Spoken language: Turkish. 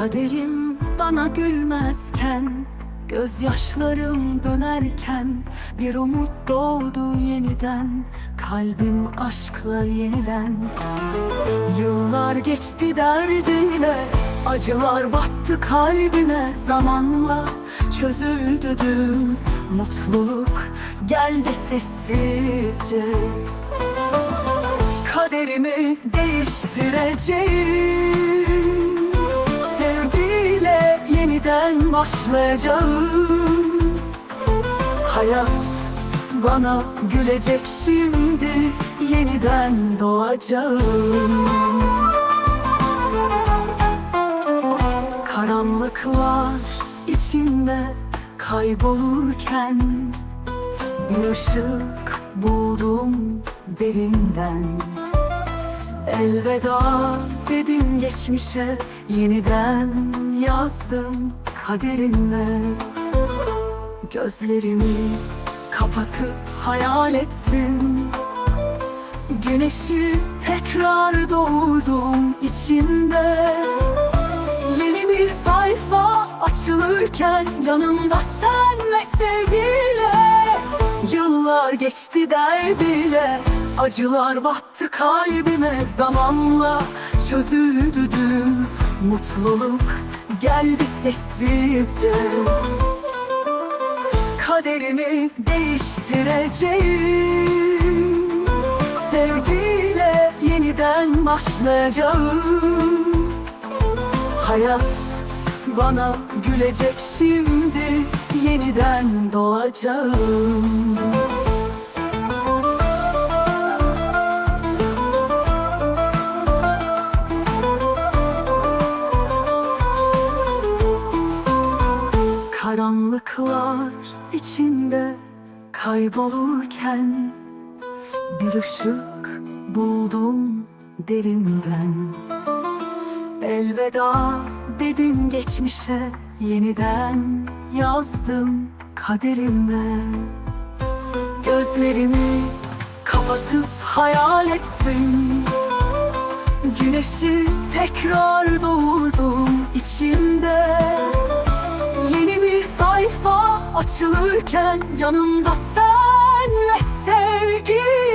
Kaderim bana gülmezken Gözyaşlarım dönerken Bir umut doğdu yeniden Kalbim aşkla yenilen. Yıllar geçti derdine Acılar battı kalbime Zamanla çözüldü dün. Mutluluk geldi sessizce. Kaderimi değiştireceğim yeniden başlayacağım. Hayat bana gülecek şimdi Yeniden doğacağım. Karanlıklar içinde kaybolurken Bir ışık buldum derinden. Elveda dedim geçmişe Yeniden yazdım kaderime Gözlerimi kapatıp hayal ettim. Güneşi tekrar doğurdum içimde. Yeni bir sayfa açılırken yanımda sen ve sevgiyle Yıllar geçti derdiyle Acılar battı kalbime. Zamanla çözüldü dün Mutluluk geldi sessizce. Kaderimi değiştireceğim. Sevgiyle yeniden başlayacağım. Hayat bana gülecek şimdi Yeniden doğacağım Karanlıklar içinde kaybolurken Bir ışık buldum derinden. Elveda dedim geçmişe Yeniden yazdım kaderime. Gözlerimi kapatıp hayal ettim. Güneşi tekrar doğurdum açılırken yanımda sen ve sevgiyle